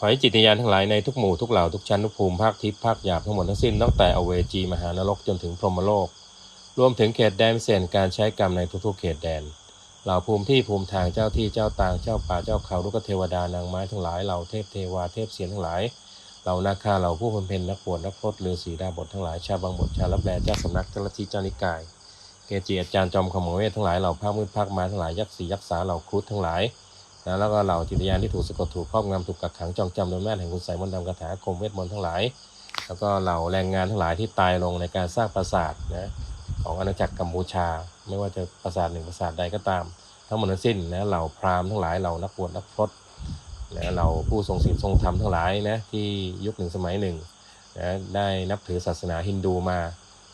ขอให้จิตวิญญาณทั้งหลายในทุกหมู่ทุกเหล่าทุกชั้นทุกภูมิภาคทิพย์ภาคหยาบทั้งหมดทั้งสิ้นตั้งแต่อเวจีมหานรกจนถึงพรหมโลก รวมถึงเขตแดนพิเศษการใช้กรรมในทุกๆเขตแดนเหล่าภูมิที่ภูมิทางเจ้าที่เจ้าตางเจ้าป่าเจ้าเขาลูกเทวดานางไม้ทั้งหลายเหล่าเทพเทวาเทพเสียนทั้งหลายเหล่านาคาเหล่าผู้บำเพ็ญนักบวชนักพรตฤาษีดาบททั้งหลายชาวบางบทชาวรับแลเจ้าสำนักเจ้าลัทธิเจ้านิกาย เกจิอาจารย์จอมขมเวททั้งหลายเหล่าภาคมืดภาคมาทั้งหลายยักษ์สียักษ์สาเหล่าครุฑทั้งหลาย นะแล้วก็เหล่าจิตวิญญาณที่ถูกสะกดถูกครอบงำถูกกักขังจองจำโดยแม่แห่งคุณใส่มนต์ดำคาถาคมเวทมนต์ทั้งหลาย แล้วก็เหล่าแรงงานทั้งหลายที่ตายลงในการสร้างปราสาทนะของอาณาจักรกัมพูชา ไม่ว่าจะปราสาทหนึ่งปราสาทใดก็ตาม ทั้งหมดทั้งสิ้นนะเหล่าพราหมณ์ทั้งหลายเหล่านักบวชนักพรตนะเหล่าผู้ทรงศีลทรงธรรมทั้งหลายนะที่ยุคหนึ่งสมัยหนึ่งนะได้นับถือศาสนาฮินดูมา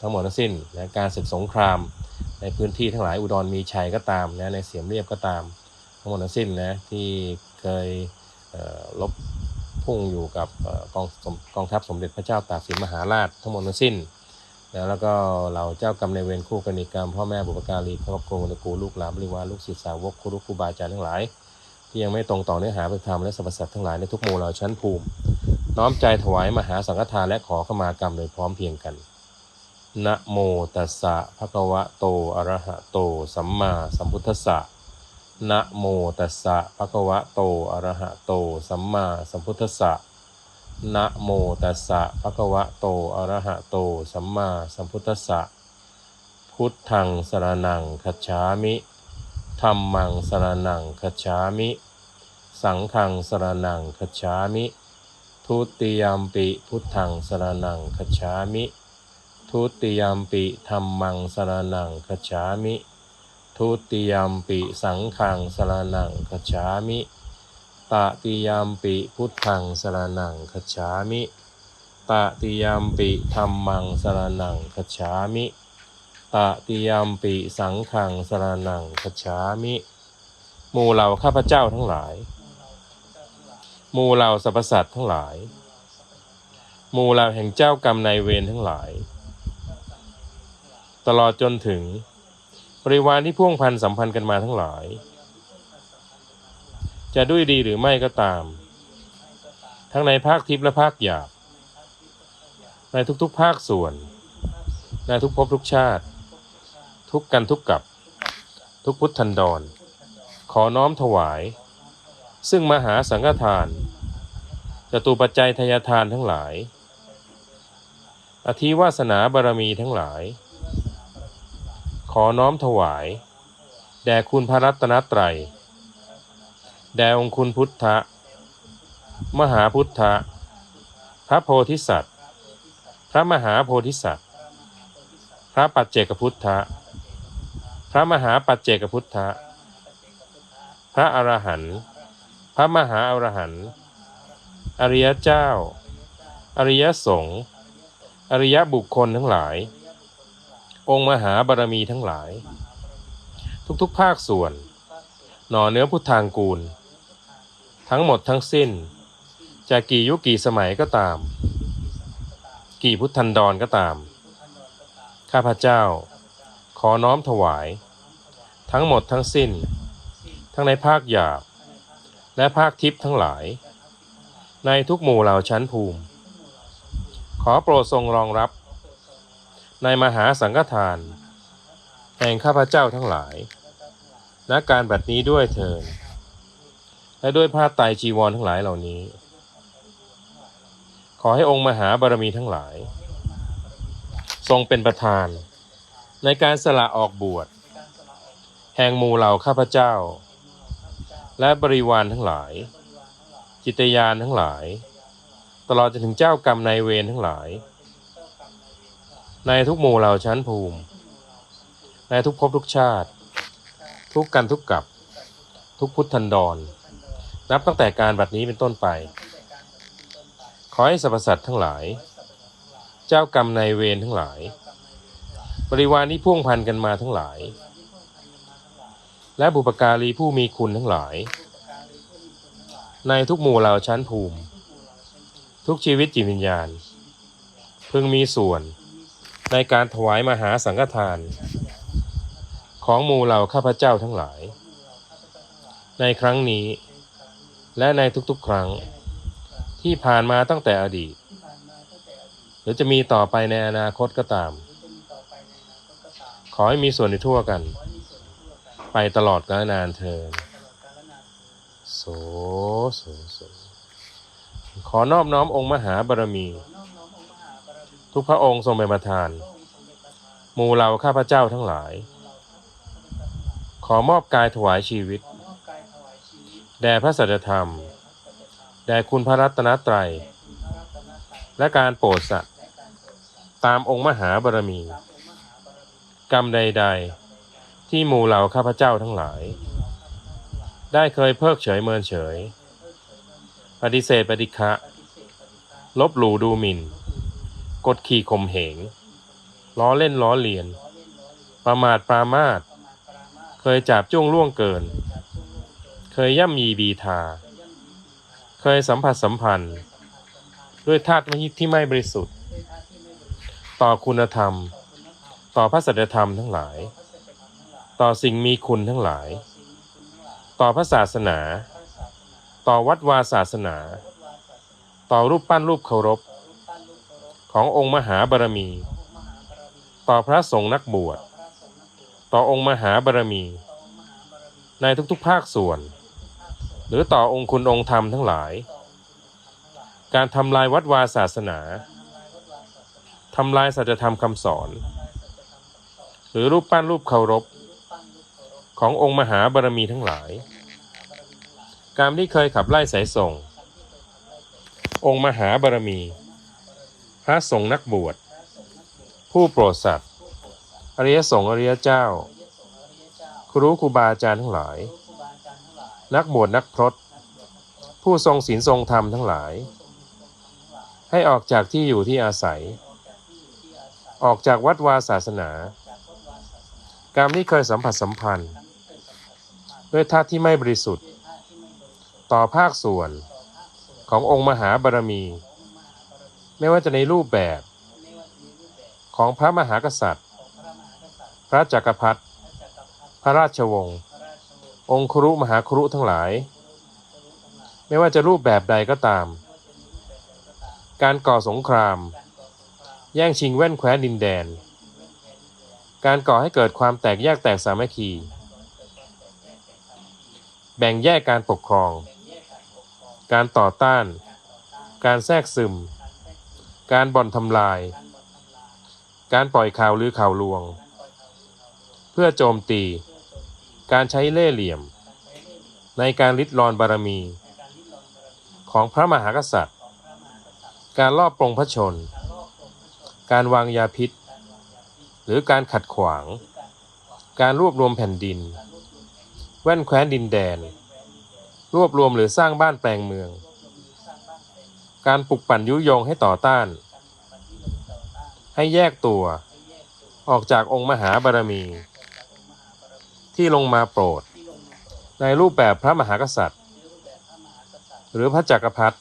ทั้งหมดทั้งสิ้นนะการศึกสงคราม ในพื้นที่ทั้งหลายอุดรมีชัยก็ตามนะในเสียมเรียบก็ตาม ทั้งหมดทั้งสิ้นนะที่เคยเลบพุ่งอยู่กับกองกองทัพสมเด็จพระเจ้าตากสินมหาราชทั้งหมดทั้งสิ้นนะแล้วก็เหล่าเจ้ากรรมในเวรคู่กรณีกรรมพ่อแม่บุปการีครอบครัวตระกูลลูกหลานบริวารลูกศิษย์สาวกครูครูบาอาจารย์ทั้งหลาย ที่ยังไม่ตรงต่อเนื้อหาพระธรรมและสรรพสัตว์ทั้งหลายในทุกหมู่เหล่าชั้นภูมิ น้อมใจถวายมหาสังฆทานและขอขมากรรมโดยพร้อมเพียงกันนะโมตัสสะภะคะวะโตอะระหะโต สัมมาสัมพุทธัสสะ นะโมตัสสะภะคะวะโต อะระหะโต สัมมาสัมพุทธัสสะนะโมตัสสะภะคะวะโต อะระหะโต สัมมาสัมพุทธัสสะ พุทธังสรณังคัจฉามิธัมมังสรณังคัจฉามิ สังฆังสรณังคัจฉามิ ทุติยมปิพุทธังสรณังคัจฉามิ ทุติยมปิธรรมังสรนังคัจฉามิ ทุติยมปิสังฆังสรนังคัจามิตติยมปิพุทธังสรนังคัจามิตติยมปิธรรมังสรนังคัจามิตติยมปิสังฆังสรนังคัจามิหมู่เหล่าข้าพเจ้าทั้งหลายหมู่เหล่าสรรพสัตว์ทั้งหลายหมู่เหล่าแห่งเจ้ากรรมนายเวรทั้งหลาย ตลอดจนถึง บริวารที่พ่วงพันสัมพันธ์กันมาทั้งหลาย จะด้วยดีหรือไม่ก็ตาม ทั้งในภาคทิพย์และภาคหยาบ ในทุกๆภาคส่วน ในทุกภพทุกชาติ ทุกกันทุกกับ ทุกพุทธันดร ขอน้อมถวาย ซึ่งมหาสังฆทานจตุปัจจัยทายทานทั้งหลาย อธิวาสนาบารมีทั้งหลาย ขอน้อมถวาย แด่คุณพระรัตนตรัย แด่องคุณพุทธะ มหาพุทธะ พระโพธิสัตว์ พระมหาโพธิสัตว์ พระปัจเจกพุทธะ พระมหาปัจเจกพุทธะ พระอรหันต์ พระมหาอรหันต์ อริยเจ้า อริยสงฆ์ อริยบุคคลทั้งหลาย องค์มหาบารมีทั้งหลาย ทุกๆภาคส่วน หน่อเนื้อพุทธางกูล ทั้งหมดทั้งสิ้นจะกี่ยุคกี่สมัยก็ตาม กี่พุทธันดรก็ตาม ข้าพเจ้า ขอน้อมถวาย ทั้งหมดทั้งสิ้น ทั้งในภาคหยาบ และภาคทิพย์ทั้งหลาย ในทุกหมู่เหล่าชั้นภูมิ ขอโปรดทรงรองรับ ในมหาสังฆทาน แห่งข้าพเจ้าทั้งหลายณการบัดนี้ด้วยเถิดและด้วยผ้าไตรจีวรทั้งหลายเหล่านี้ ขอให้องค์มหาบารมีทั้งหลาย ทรงเป็นประธาน ในการสละออกบวช แห่งหมู่เหล่าข้าพเจ้า และบริวารทั้งหลาย จิตยานทั้งหลาย ตลอดจนถึงเจ้ากรรมนายเวรทั้งหลาย ในทุกหมู่เหล่าชั้นภูมิ ในทุกภพทุกชาติ ทุกกันทุกกับ ทุกพุทธันดร นับตั้งแต่การบัดนี้เป็นต้นไป ขอให้สรรพสัตว์ทั้งหลาย เจ้ากรรมนายเวรทั้งหลาย บริวารที่พ่วงพันกันมาทั้งหลาย และบุปการีผู้มีคุณทั้งหลาย ในทุกหมู่เหล่าชั้นภูมิ ทุกชีวิตจิตวิญญาณ พึงมีส่วน ในการถวายมหาสังฆทาน ของหมู่เหล่าข้าพเจ้าทั้งหลาย ในครั้งนี้ และในทุกๆครั้ง ที่ผ่านมาตั้งแต่อดีต หรือจะมีต่อไปในอนาคตก็ตาม ขอให้มีส่วนในทั่วกัน ไปตลอดกาลนานเทินตลอดกาลนโสโสโสขอนอบนองค์มหาบารมีขอน้อมน้อมองค์มหาบารมี ทุกพระองค์ทรงเป็นประธานหมู่เราข้าพเจ้าทั้งหลายหมู่เราข้าพเจ้าทั้งหลาย ขอมอบกายถวายชีวิต แด่พระสัจธรรม แด่คุณพระรัตนตรัยแด่คุณพระรัตรและการโปรดสัตว์ตามองค์มหาบารมี กรรมใด ๆ ที่หมู่เราข้าพเจ้าทั้งหลายที่หมู่เราข้าพเจ้าทั้งหลาย ได้เคยเพิกเฉยเมินเฉย ปฏิเสธปฏิฆะปฏิเสธปฏิฆะลบหลู่ดูหมิ่น กดขี่ข่มเหงล้อเล่นล้อเลียนล้อเล่นล้อเลียน ประมาทปรามาทเคยจับจ้วงล่วงเกิน เคยย่ำยีบีทา เคยย่ำยีบีทาเคยสัมผัสสัมพันธ์ ด้วยธาตุที่ไม่บริสุทธิ์ด้วยท่าที่ไม่บริสุทธิ์ ต่อคุณธรรม ต่อพระสัจธรรมทั้งหลายต่อสิ่งมีคุณทั้งหลาย ต่อสิ่งมีคุณทั้งหลาย ต่อพระศาสนา ต่อวัดวาศาสนา ต่อรูปปั้นรูปเคารพ ขององค์มหาบารมี ต่อพระสงฆ์นักบวช ต่อองค์มหาบารมี ในทุกๆภาคส่วน หรือต่อองค์คุณองค์ธรรมทั้งหลายการทำลายวัดวาศาสนาการทำลายวัดวาศาสนาทำลายสัจธรรมคำสอน หรือรูปปั้นรูปเคารพ ขององค์มหาบารมีทั้งหลาย การที่เคยขับไล่สายส่ง องค์มหาบารมี พระสงฆ์นักบวช ผู้โปรดสัตว์ อริยสงฆ์อริยเจ้า ครูครูบาอาจารย์ทั้งหลายครูบาอาจารย์ทั้งหลาย นักบวชนักพรตผู้ทรงศีลทรงธรรมทั้งหลาย ให้ออกจากที่อยู่ที่อาศัย ออกจากวัดวาศาสนา กรรมที่เคยสัมผัสสัมพันธ์ ด้วยธาตุที่ไม่บริสุทธิ์ ต่อภาคส่วนขององค์มหาบารมี ไม่ว่าจะในรูปแบบของพระมหากษัตริย์ พระจักรพรรดิพระราชวงศ์องครุมหาครุทั้งหลาย ไม่ว่าจะรูปแบบใดก็ตาม การก่อสงคราม แย่งชิงแว่นแคว้นดินแดน การก่อให้เกิดความแตกแยกแตกสามัคคี แบ่งแยกการปกครอง การต่อต้าน การแทรกซึม การบ่อนทำลาย การปล่อยข่าวหรือข่าวลวง เพื่อโจมตี การใช้เล่ห์เหลี่ยม ในการลิดรอนบารมี ของพระมหากษัตริย์ การลอบปลงพระชน การวางยาพิษ หรือการขัดขวาง การรวบรวมแผ่นดิน แว่นแคว้นดินแดน รวบรวมหรือสร้างบ้านแปลงเมือง การปลุกปั่นยุยงให้ต่อต้าน ให้แยกตัว ออกจากองค์มหาบารมี ที่ลงมาโปรด ในรูปแบบพระมหากษัตริย์ หรือพระจักรพรรดิ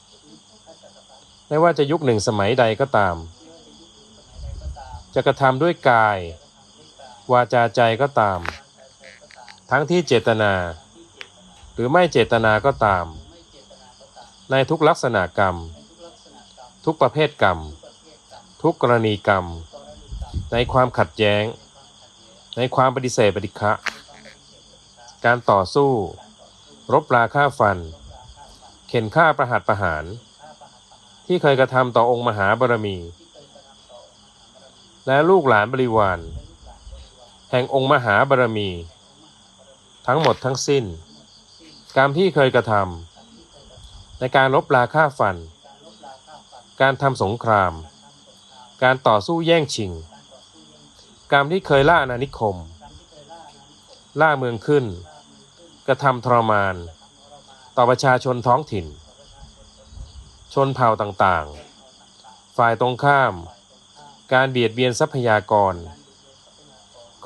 ไม่ว่าจะยุคหนึ่งสมัยใดก็ตาม จะกระทำด้วยกาย วาจาใจก็ตาม ทั้งที่เจตนา หรือไม่เจตนาก็ตาม ในทุกลักษณะกรรม ทุกประเภทกรรม ทุกกรณีกรรม ในความขัดแย้ง ในความปฏิเสธปฏิฆะการต่อสู้ รบราฆ่าฟัน เข็นฆ่าประหัตประหาร ที่เคยกระทำต่อองค์มหาบารมี และลูกหลานบริวาร แห่งองค์มหาบารมี ทั้งหมดทั้งสิ้น กรรมที่เคยกระทำในการลบราฆ่าฟัน การทำสงคราม การต่อสู้แย่งชิง กรรมที่เคยล่าอาณานิคม ล่าเมืองขึ้น กระทำทรมาน ต่อประชาชนท้องถิ่น ชนเผ่าต่างๆ ฝ่ายตรงข้าม การเบียดเบียนทรัพยากร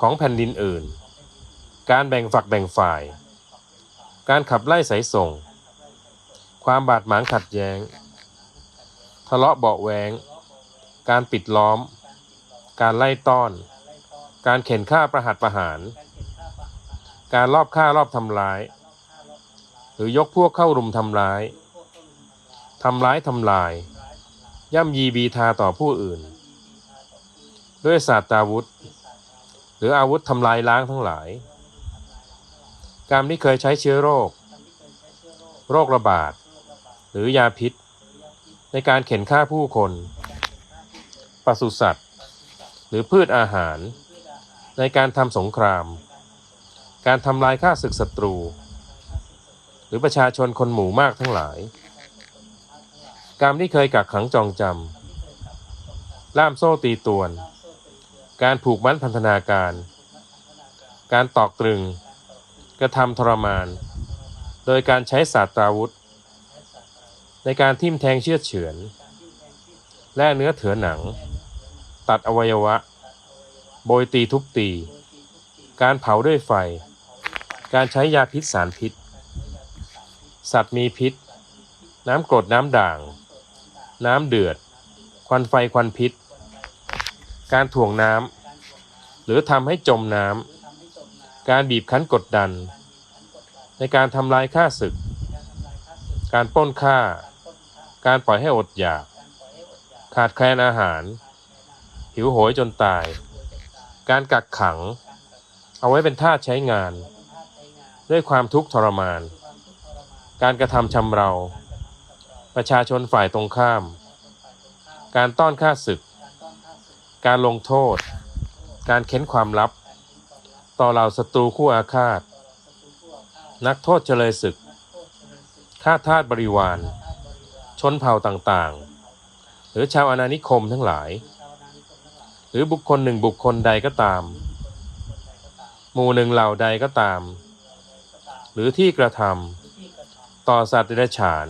ของแผ่นดินอื่น การแบ่งฝักแบ่งฝ่าย การขับไล่สายส่ง ความบาดหมางขัดแย้ง ทะเลาะเบาะแวง การปิดล้อม การไล่ต้อน การเข็นฆ่าประหัตประหาร การลอบฆ่ารอบทำร้าย หรือยกพวกเข้ารุมทำร้าย ทำร้ายทำลาย ย่ำยีบีทาต่อผู้อื่น ด้วยศาสตราวุธ หรืออาวุธทำลายล้างทั้งหลาย กรรมที่เคยใช้เชื้อโรค โรคระบาด หรือยาพิษ ในการเข็นฆ่าผู้คนปศุสัตว์ หรือพืชอาหาร ในการทำสงคราม การทำลายฆ่าศึกศัตรู หรือประชาชนคนหมู่มากทั้งหลาย กรรมที่เคยกักขังจองจำล่ามโซ่ตีตวน การผูกมัดพันธนาการ การตอกตรึง กระทำทรมาน โดยการใช้ศาสตราวุธ ในการทิ่มแทงเชือดเฉือน และเนื้อเถือหนัง ตัดอวัยวะ โบยตีทุบตี การเผาด้วยไฟ การใช้ยาพิษสารพิษ สัตว์มีพิษ น้ำกรดน้ำด่าง น้ำเดือด ควันไฟควันพิษ การถ่วงน้ำหรือทำให้จมน้ำการบีบคั้นกดดัน ในการทำลายข้าศึกการป้นฆ่า การปล่อยให้อดอยาก ขาดแคลนอาหาร หิวโหยจนตาย การกักขัง เอาไว้เป็นทาสใช้งาน ด้วยความทุกข์ทรมาน การกระทำชำเรา ประชาชนฝ่ายตรงข้าม การต้อนฆ่าศึก การลงโทษ การเค้นความลับ ต่อเหล่าศัตรูคู่อาฆาต นักโทษเฉลยศึกข้าทาสบริวาร ชนเผ่าต่างๆ หรือชาวอาณานิคมทั้งหลาย หรือบุคคลหนึ่งบุคคลใดก็ตาม หมู่หนึ่งเหล่าใดก็ตาม หรือที่กระทำต่อสัตว์เดรัจฉาน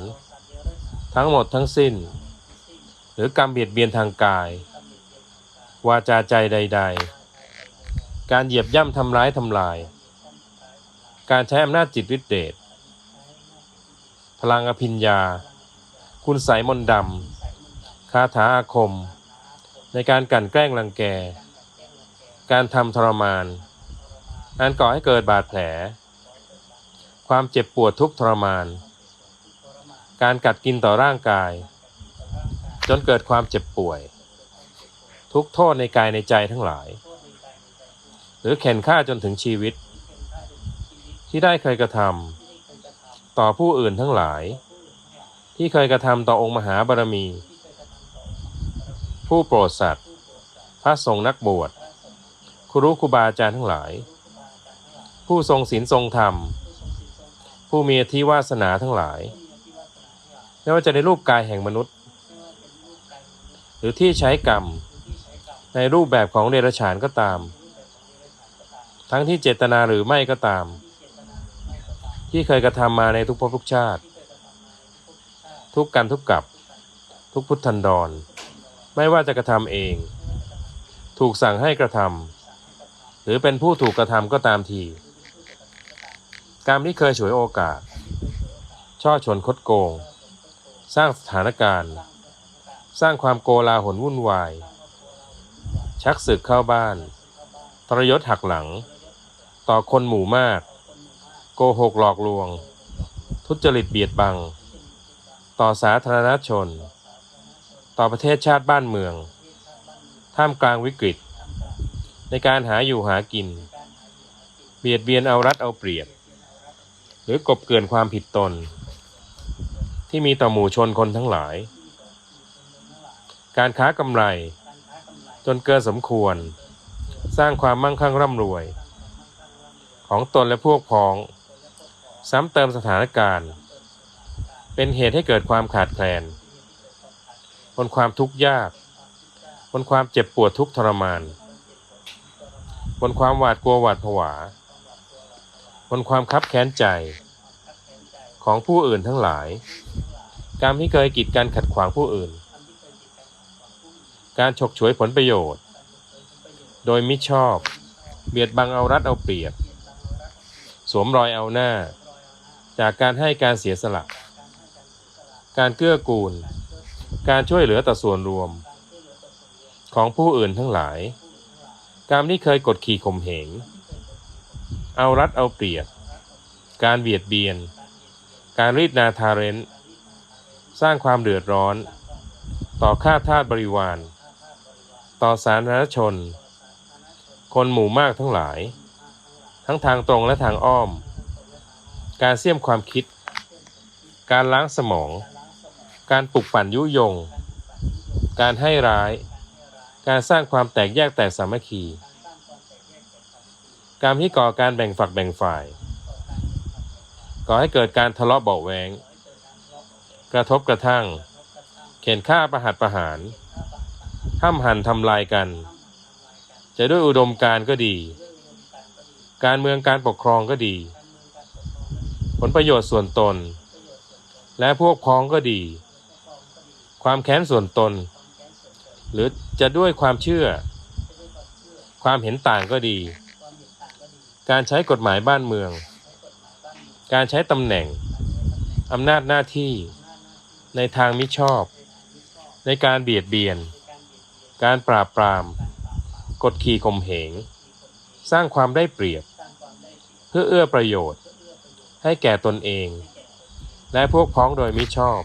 ทั้งหมดทั้งสิ้น หรือกรรมเบียดเบียนทางกาย วาจาใจใด ๆ การเหยียบย่ำทำร้ายทำลาย การใช้อำนาจจิตฤทธิเดชพลังอภิญญา คุณใสยมนต์ดำคาถาอาคม ในการกันแกล้งรังแก การทำทรมานอันก่อให้เกิดบาดแผล ความเจ็บปวดทุกทรมาน การกัดกินต่อร่างกาย จนเกิดความเจ็บป่วย ทุกโทษในกายในใจทั้งหลาย หรือเข็นฆ่าจนถึงชีวิต ที่ได้เคยกระทำต่อผู้อื่นทั้งหลาย ที่เคยกระทำต่อองค์มหาบารมี ผู้โปรดสัตว์ พระสงฆ์นักบวชครูครูบาอาจารย์ทั้งหลาย ผู้ทรงศีลทรงธรรม ผู้มีอธิวาสนาทั้งหลายไม่ว่าจะในรูปกายแห่งมนุษย์ หรือที่ใช้กรรม ในรูปแบบของเดรัจฉานก็ตาม ทั้งที่เจตนาหรือไม่ก็ตาม ที่เคยกระทำมาในทุกภพทุกชาติ ทุกกันทุกกับ ทุกพุทธันดร ไม่ว่าจะกระทำเอง ถูกสั่งให้กระทำหรือเป็นผู้ถูกกระทำก็ตามที กรรมที่เคยฉวยโอกาส ช่อชนคดโกง สร้างสถานการณ์ สร้างความโกลาหลวุ่นวาย ชักศึกเข้าบ้าน ทรยศหักหลัง ต่อคนหมู่มาก โกหกหลอกลวง ทุจริตเบียดบัง ต่อสาธารณชน ต่อประเทศชาติบ้านเมือง ท่ามกลางวิกฤต ในการหาอยู่หากิน เบียดเบียนเอารัดเอาเปรียบ หรือกบเกลื่อนความผิดตน ที่มีต่อหมู่ชนคนทั้งหลาย การค้ากำไร จนเกินสมควร สร้างความมั่งคั่งร่ำรวย ของตนและพวกพ้อง ซ้ำเติมสถานการณ์ เป็นเหตุให้เกิดความขาดแคลน บนความทุกข์ยาก บนความเจ็บปวดทุกทรมาน บนความหวาดกลัวหวาดผวา บนความคับแค้นใจ ของผู้อื่นทั้งหลาย การที่เคยกีดกันขัดขวางผู้อื่น การฉกฉวยผลประโยชน์ โดยมิชอบ เบียดบังเอารัดเอาเปรียบ สวมรอยเอาหน้า จากการให้การเสียสละ การเกื้อกูล การช่วยเหลือต่อส่วนรวม ของผู้อื่นทั้งหลาย การที่เคยกดขี่ข่มเหง เอารัดเอาเปรียบ การเบียดเบียน การรีดนาทาเรนสร้างความเดือดร้อน ต่อข้าทาสบริวาร ต่อสาธารณชน คนหมู่มากทั้งหลาย ทั้งทางตรงและทางอ้อม การเสี่ยมความคิดการล้างสมอง การปลุกปั่นยุยง การให้ร้าย การสร้างความแตกแยกแตกสามัคคี การที่ก่อการแบ่งฝักแบ่งฝ่าย ก่อให้เกิดการทะเลาะเบาะแวงกระทบกระทั่ง เข็นฆ่าประหัตประหารห้ามหันทำลายกัน จะด้วยอุดมการก็ดี การเมืองการปกครองก็ดี ผลประโยชน์ส่วนตน และพวกพ้องก็ดี ความแค้นส่วนตน หรือจะด้วยความเชื่อ ความเห็นต่างก็ดี การใช้กฎหมายบ้านเมือง การใช้ตำแหน่งอำนาจหน้าที่ ในทางมิชอบ ในการเบียดเบียน การปราบปราม กดขี่ข่มเหง สร้างความได้เปรียบ เพื่อเอื้อประโยชน์ ให้แก่ตนเอง และพวกพ้องโดยมิชอบ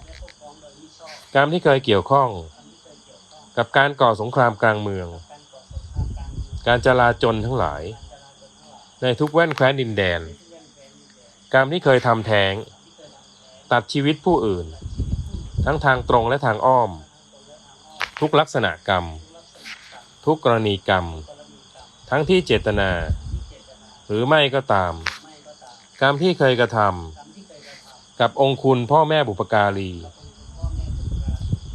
การที่เคยเกี่ยวข้อง กับการก่อสงครามกลางเมือง การจลาจลทั้งหลาย ในทุกแว่นแคว้นดินแดน กรรมที่เคยทำแท้ง ตัดชีวิตผู้อื่น ทั้งทางตรงและทางอ้อม ทุกลักษณะกรรม ทุกกรณีกรรม ทั้งที่เจตนา หรือไม่ก็ตาม กรรมที่เคยกระทำกับองค์คุณพ่อแม่บุปการี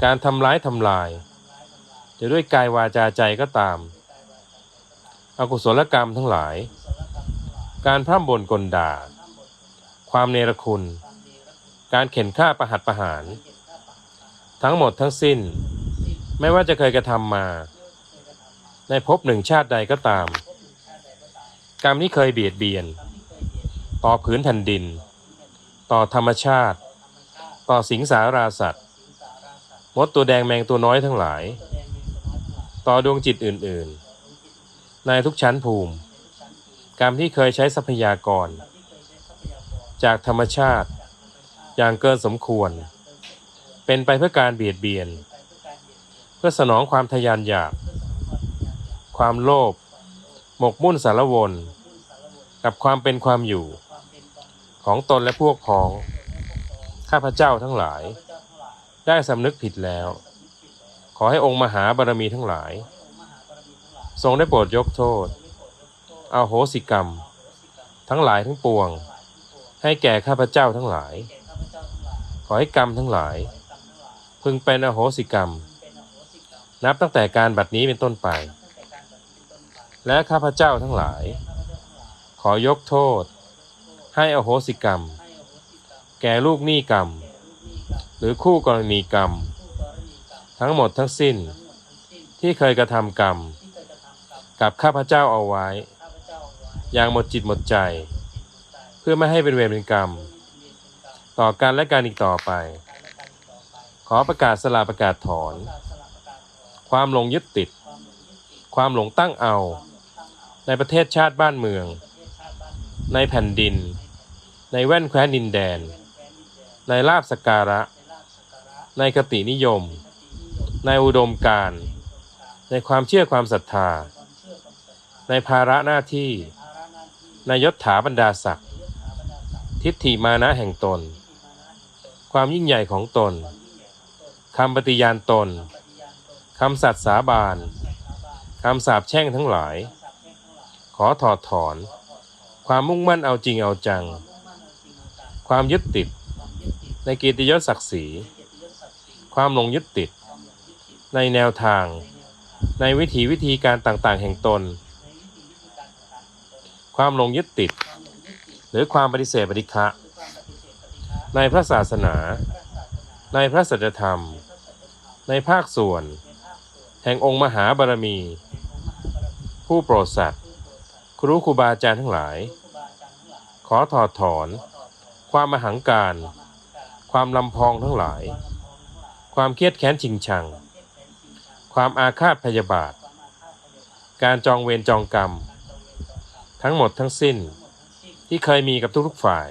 การทำร้ายทำลาย จะด้วยกายวาจาใจก็ตาม อกุศลกรรมทั้งหลาย การพร่ำบ่นกลด่า ความเนรคุณ การเข็นฆ่าประหัตประหาร ทั้งหมดทั้งสิ้น ไม่ว่าจะเคยกระทำมา ในภพหนึ่งชาติใดก็ตาม กรรมที่เคยเบียดเบียน ต่อผืนแผ่นดิน ต่อธรรมชาติ ต่อสิงสาราสัตว์ มดตัวแดงแมงตัวน้อยทั้งหลาย ต่อดวงจิตอื่น ๆ ในทุกชั้นภูมิ กรรมที่เคยใช้ทรัพยากร จากธรรมชาติ อย่างเกินสมควร เป็นไปเพื่อการเบียดเบียน เพื่อสนองความทะยานอยาก ความโลภหมกมุ่นสารวน กับความเป็นความอยู่ ของตนและพวกพ้อง ข้าพเจ้าทั้งหลาย ได้สำนึกผิดแล้ว ขอให้องค์มหาบารมีทั้งหลาย ทรงได้โปรดยกโทษเอาโหสิกรรม ทั้งหลายทั้งปวง ให้แก่ข้าพเจ้าทั้งหลาย ขอให้กรรมทั้งหลาย พึงเป็นอโหสิกรรม นับตั้งแต่การบัดนี้เป็นต้นไป และข้าพเจ้าทั้งหลาย ขอยกโทษ ให้อโหสิกรรม แก่ลูกหนี้กรรม หรือคู่กรณีกรรม ทั้งหมดทั้งสิ้น ที่เคยกระทำกรรม กับข้าพเจ้าเอาไว้ อย่างหมดจิตหมดใจ เพื่อไม่ให้เป็นเวรเป็นกรรม ต่อกันและการอีกต่อไป ขอประกาศสลาประกาศถอน ความหลงยึดติด ความหลงตั้งเอา ในประเทศชาติบ้านเมือง ในแผ่นดิน ในแว่นแคว้นดินแดน ในลาบสการะ ในคตินิยม ในอุดมการในความเชื่อความศรัทธา ในภาระหน้าที่ ในยศถาบรรดาศักดิ์ทิฏฐิมานะแห่งตน ความยิ่งใหญ่ของตนคำปฏิญาณตนคำสัตย์สาบานคำสาปแช่งทั้งหลาย ขอถอดถอน ความมุ่งมั่นเอาจริงเอาจัง ความยึดติด ในกียรติยศศักดิ์ศรี ความหลงยึดติด ในแนวทาง ในวิถีวิธีการต่างๆ แห่งตน ความหลงยึดติด หรือความปฏิเสธปฏิฆะในพระศาสนา ในพระสัจธรรม ในภาคส่วน แห่งองค์มหาบารมี ผู้โปรดสัตว์ครูครูบาอาจารย์ทั้งหลาย ขอถอดถอน ความมหังการ ความลำพองทั้งหลาย ความเครียดแค้นชิงชัง ความอาฆาตพยาบาท การจองเวรจองกรรม ทั้งหมดทั้งสิ้นที่เคยมีกับทุกๆฝ่าย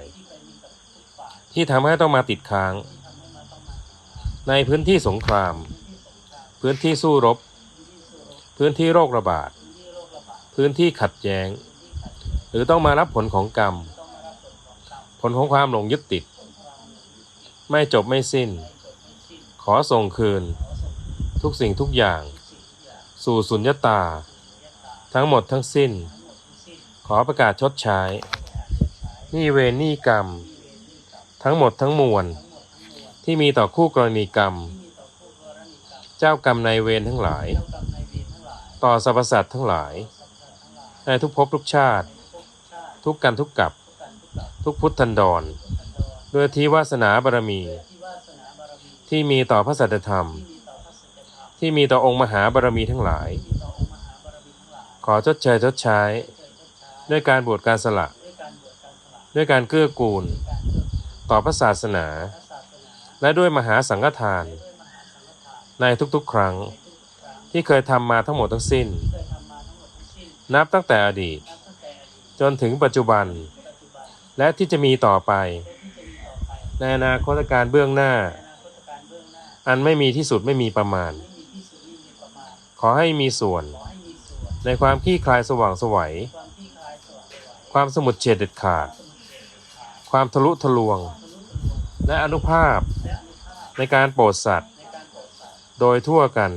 ที่ทำให้ต้องมาติดค้าง ในพื้นที่สงคราม พื้นที่สู้รบ พื้นที่โรคระบาด พื้นที่ขัดแย้ง หรือต้องมารับผลของกรรม ผลของความหลงยึดติด ไม่จบไม่สิ้น ขอส่งคืน ทุกสิ่งทุกอย่าง สู่สุญญตา ทั้งหมดทั้งสิ้น ขอประกาศชดใช้นี่เวรนี่กรรม ทั้งหมดทั้งมวล ที่มีต่อคู่กรณีกรรม เจ้ากรรมในเวรทั้งหลาย ต่อสรรพสัตว์ทั้งหลาย ในทุกภพทุกชาติ ทุกกันทุกกับ ทุกพุทธันดร ด้วยที่วาสนาบารมี ที่มีต่อพระสัจธรรม ที่มีต่อองค์มหาบารมีทั้งหลาย ขอชดเชยชดใช้ ด้วยการบวชการสละ ด้วยการเกื้อกูล ต่อพระศาสนา และด้วยมหาสังฆทาน ในทุกๆ ครั้งที่เคยทำมาทั้งหมดทั้งสิ้น นับตั้งแต่อดีต จนถึงปัจจุบัน และที่จะมีต่อไป ในอนาคตการเบื้องหน้า อันไม่มีที่สุดไม่มีประมาณ ขอให้มีส่วน ในความคลี่คลายสว่างสวัย ความสมุดเฉดเด็ดขาด ความทะลุทะลวง และอนุภาพ ในการโปรดสัตว์ โดยทั่วกัน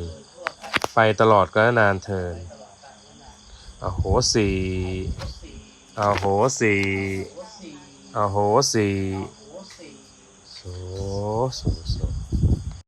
ไปตลอดกาลนานเทินอโหสีอโหสีอโหสี โสโสโส